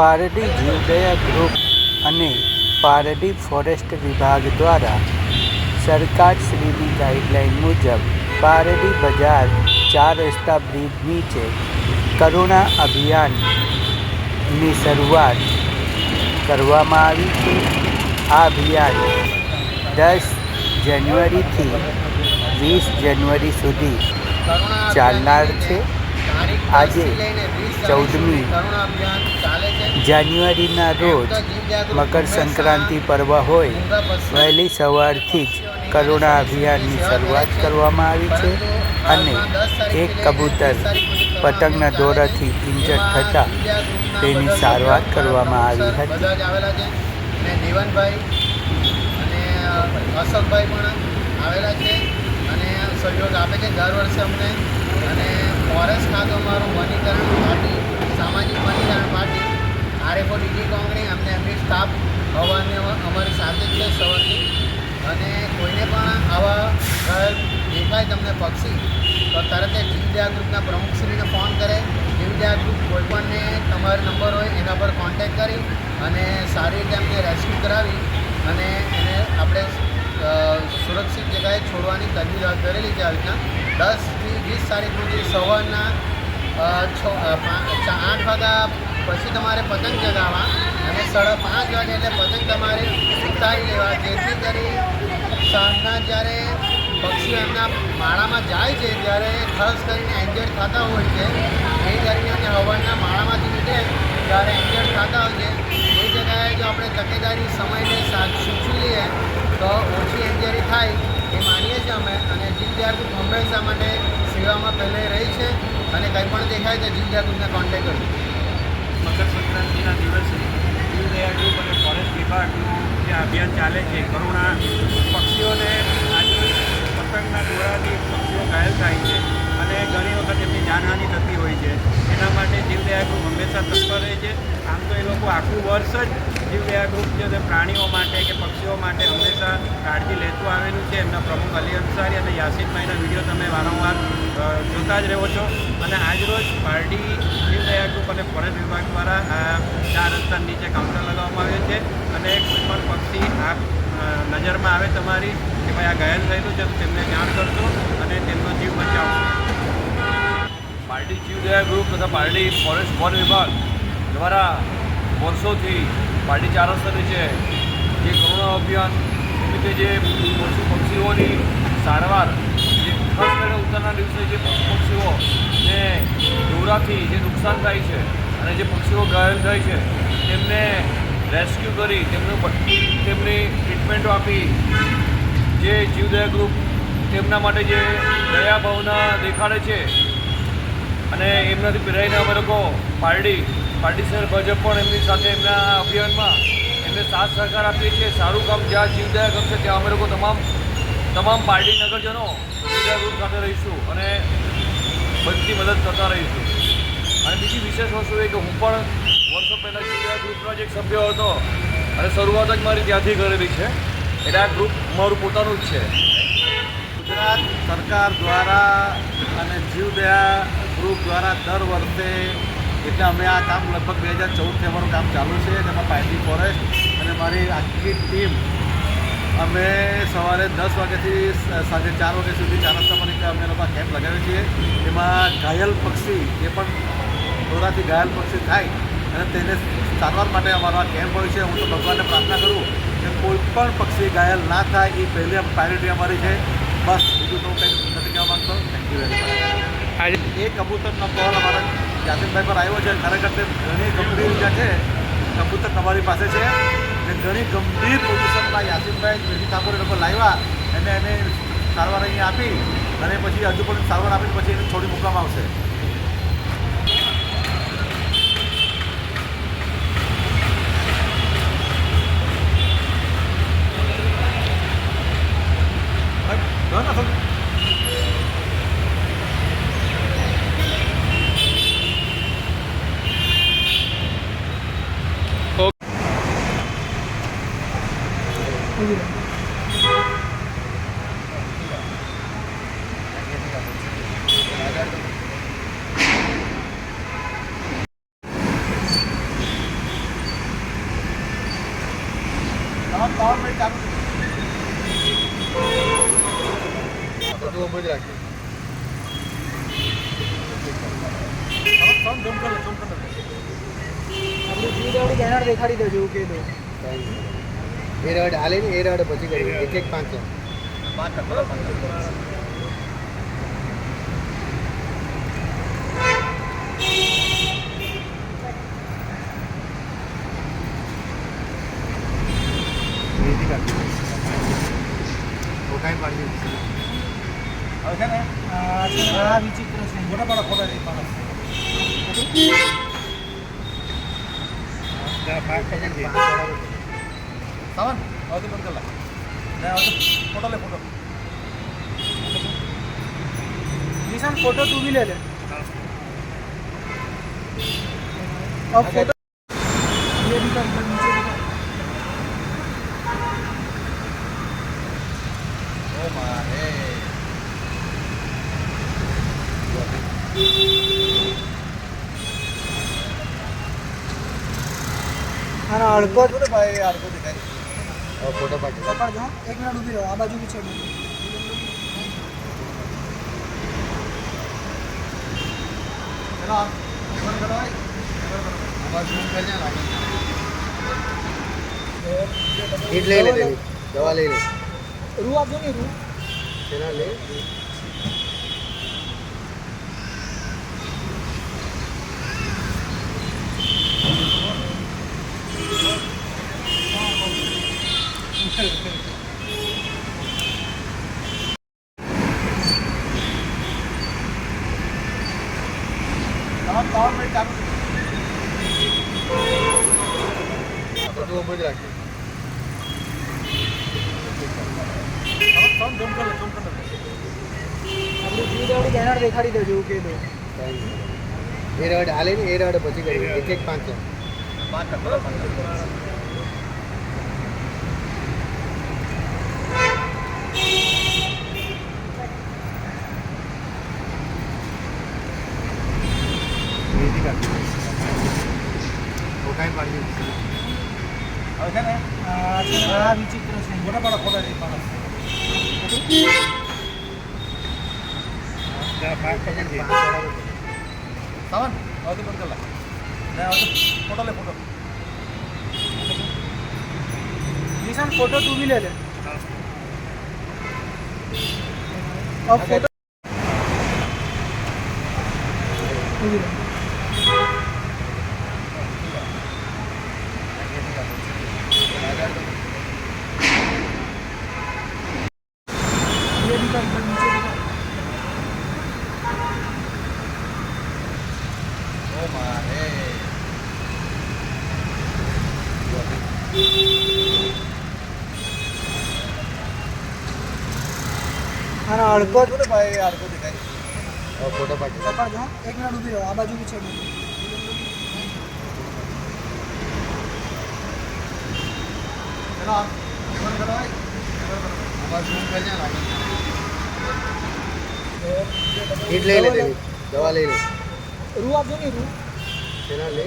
પારડી જીવદયા ગ્રુપ અને પારડી ફોરેસ્ટ વિભાગ દ્વારા સરકારશ્રીની ગાઈડલાઈન મુજબ પારડી બજાર ચાર રસ્તા બ્રિજ નીચે કરુણા અભિયાનની શરૂઆત કરવામાં આવી છે. આ અભિયાન દસ જાન્યુઆરીથી વીસ જાન્યુઆરી સુધી ચાલનાર છે. આજે ચૌદમી જાન્યુઆરીના રોજ મકર સંક્રાંતિ પર્વ હોય, વહેલી સવારથી જ કરુણા અભિયાનની શરૂઆત કરવામાં આવી છે અને એક કબૂતર પતંગના દોરાથી ઇન્જર્ડ થતાં તેની સારવાર કરવામાં આવી હતી. અશોકભાઈ પણ આવેલા છે અને સહયોગ આપે છે દર વર્ષે અમને. અને ફોરેસ્ટ ખાતો અમારું વનીકરણ પાર્ટી, સામાજિક વનીકરણ પાર્ટી, આરએફઓ ડીજી કોંગણી, અમને એમની સ્ટાફ હવાને અમારી સાથે જ છે સવારથી. અને કોઈને પણ આવા ઘર દેખાય તમને પક્ષી, તો તરત જ જીવદયા ગ્રુપના પ્રમુખશ્રીને ફોન કરે. જીવદયા ગ્રુપ કોઈપણને તમારો નંબર હોય એના પર કોન્ટેક્ટ કરી અને સારી રીતે એમને રેસ્ક્યુ કરાવી અને એને આપણે સુરક્ષિત જગ્યાએ છોડવાની તજવીજ ધરેલી છે આવી રીતના. દસથી વીસ તારીખ સુધી સવારના છ પાંચ આઠ વાગ્યા પછી તમારે પતંગ ચગાવવા અને સાડા પાંચ વાગે એટલે પતંગ તમારે ઉતારી લેવા. જેથી કરી સાંજના જ્યારે પક્ષીઓ એમના માળામાં જાય છે, ત્યારે ખાસ કરીને એન્જોય થતા હોય છે, એ દરમિયાન હવાના માળામાંથી નીકળે ત્યારે એન્જોય થતા હોય છે. એ જગ્યાએ જો આપણે તકેદારી સમયને સૂચવી લઈએ, તો ઓછી એન્જરી થાય. એ માનીએ છીએ અમે. અને ગ્રુપ હંમેશા માટે સેવામાં પહેલે રહી છે અને કંઈ પણ દેખાય તો જીવદયા કોન્ટેક કરજો મકર સંક્રાંતિના દિવસે જીવદયા ગ્રુપ અને ફોરેસ્ટ વિભાગનું જે અભિયાન ચાલે છે, કરુણા પક્ષીઓને આજે પતંગના દોરાથી પક્ષીઓ ઘાયલ થાય છે. અને ઘણી વખત એમની જાનહાનિ થતી હોય છે. એના માટે જીવદયા ગ્રુપ હંમેશા તત્પર રહે છે. આમ તો એ લોકો આખું વર્ષ જ જીવદયા ગ્રુપ છે પ્રાણીઓ માટે કે પક્ષીઓ માટે હંમેશા કાળજી લેતું આવેલું છે. એમના પ્રમુખ અલી અંસારી અને યાસીનભાઈના વીડિયો તમે વારંવાર જોતા જ રહો છો. અને આજરોજ પાર્ટી જીવદયા ગ્રુપ અને ફોરેસ્ટ વિભાગ દ્વારા આ ચાર રસ્તા નીચે કાઉન્ટર લગાવવામાં આવ્યો છે. અને કોઈ પણ પક્ષી આ નજરમાં આવે તમારી કે ભાઈ આ ઘાયલ થયેલું છે તો તેમને જાણ કરજો અને તેમનો જીવ બચાવશો. પાર્ટી જીવદયા ગ્રુપ તથા પાર્ટી ફોરેસ્ટ વન વિભાગ દ્વારા વર્ષોથી પાર્ટી ચાર રસ્તા છે. જે કરુણા અભિયાન નિમિત્તે જે પશુ પક્ષીઓની સારવાર, જે ખાસ કરીને ઉત્તરના દિવસે જે પશુ પક્ષીઓ ને દોરાથી જે નુકસાન થાય છે અને જે પક્ષીઓ ઘાયલ થાય છે, તેમને રેસ્ક્યુ કરી, તેમનું તેમની ટ્રીટમેન્ટો આપી જે જીવદયા ગ્રુપ તેમના માટે જે દયા ભાવના દેખાડે છે. અને એમનાથી પ્રેરાઈને અમે લોકો પાર્ટી પાર્ટી શહેર ભાજપ પણ એમની સાથે એમના અભિયાનમાં એમને સાથ સહકાર આપીએ છીએ. સારું કામ જ્યાં જીવદયા કરશે ત્યાં અમે લોકો તમામ તમામ પાર્ટી નગરજનો ગ્રુપ સાથે રહીશું અને બધી મદદ કરતા રહીશું. અને બીજી વિશેષ વસ્તુ એ કે હું પણ વર્ષો પહેલાં જીવદાયક ગ્રુપનો જ એક સભ્ય હતો અને શરૂઆત જ મારી ત્યાંથી કરેલી છે. એટલે આ ગ્રુપ મારું પોતાનું જ છે. ગુજરાત સરકાર દ્વારા અને જીવદયા ગ્રુપ દ્વારા દર વર્ષે, એટલે અમે આ કામ લગભગ બે હજાર ચૌદથી અમારું કામ ચાલુ છે, તેમાં પાયટી ફોરેસ્ટ અને મારી આખી ટીમ અમે સવારે દસ વાગ્યાથી સાંજે ચાર વાગ્યા સુધી ચાર રસ્તા પર અમે લોકો કેમ્પ લગાવીએ છીએ. એમાં ઘાયલ પક્ષી એ પણ દોરાથી ઘાયલ પક્ષી થાય અને તેને સારવાર માટે અમારો આ કેમ્પ હોય છે. હું તો ભગવાનને પ્રાર્થના કરું કે કોઈ પણ પક્ષી ઘાયલ ના થાય, એ પહેલી પ્રાયોરિટી અમારી છે. બસ, બીજું તો હું કંઈ નથી કહેવા માગતો. થેન્ક યુ વેરી મચ આજે એ કબૂતરનો કોલ અમારા યાસીનભાઈ પર આવ્યો છે. ખરેખર તે ઘણી ગંભીર જે છે. કબૂતર તમારી પાસે છે ને ઘણી ગંભીર પોઝિશનમાં યાસીનભાઈ મેથી ઠાકોર લોકો લાવ્યા. એને એને સારવાર અહીંયા આપી અને પછી હજુ પણ સારવાર આપી પછી એને છોડી મૂકવામાં આવશે. આપણે જે દેખાડી દેજો કે દો એ રડ હાલે ને એ રડ પછી કરીએ એક એક પાંચ પાંચ બરાબર પાંચ ઓકાઈ પાડી દીધી. હવે છે ને આ છે ને આ વિચિત્ર છે મોટા પાડા ખોટા નહીં પાડા ಸಾಮಾನು ಅದು ಬದುಕಲ್ಲ ಫೋಟೋಲೆ ಫೋಟೋ ನಿಶಾನ್ ಫೋಟೋ ಟೂ भी ले ले अब फोटो ये भी कर नीचे भी ओ मारे আর আড়কো ভাই আড়কো দেখাই ફોટો પાડી પકડ જો એક મિનિટ ઊભી રહો આ બાજુ બી છે. ઈટ લઈ લે દવા લઈ. લે. રૂ આપજો ને રૂ. તેના લે ત્રણ ત્રણ મિનિટ ચાલુ બધું ઊભું જ રાખીએ ત્રણ ત્રણ જમ કરી લે જમ કરી લે આપણું જીવદાવડી બેનર દેખાડી દેજો એવું કહી દો એ રડ હાલે ને એ રડ પછી કરીએ એક એક પાંચ પાંચ બરાબર પાંચ ઓકાઈ પાડી દીધી. હવે છે ને આ છે ને આ વિચિત્ર છે મોટા પાડા ખોટા નહીં પાડા સાવન હવે બંધ કરી લે ને હવે આનો અડકો જ ભાઈ અડકો દેખાય. ફોટો પાડી. પકડજો એક મિનિટ ઊભી રહો આ બાજુ બી છે. ઈટ લઈ લે દવા લઈ લે. રૂ આપજો ને રૂ. પેલા લે.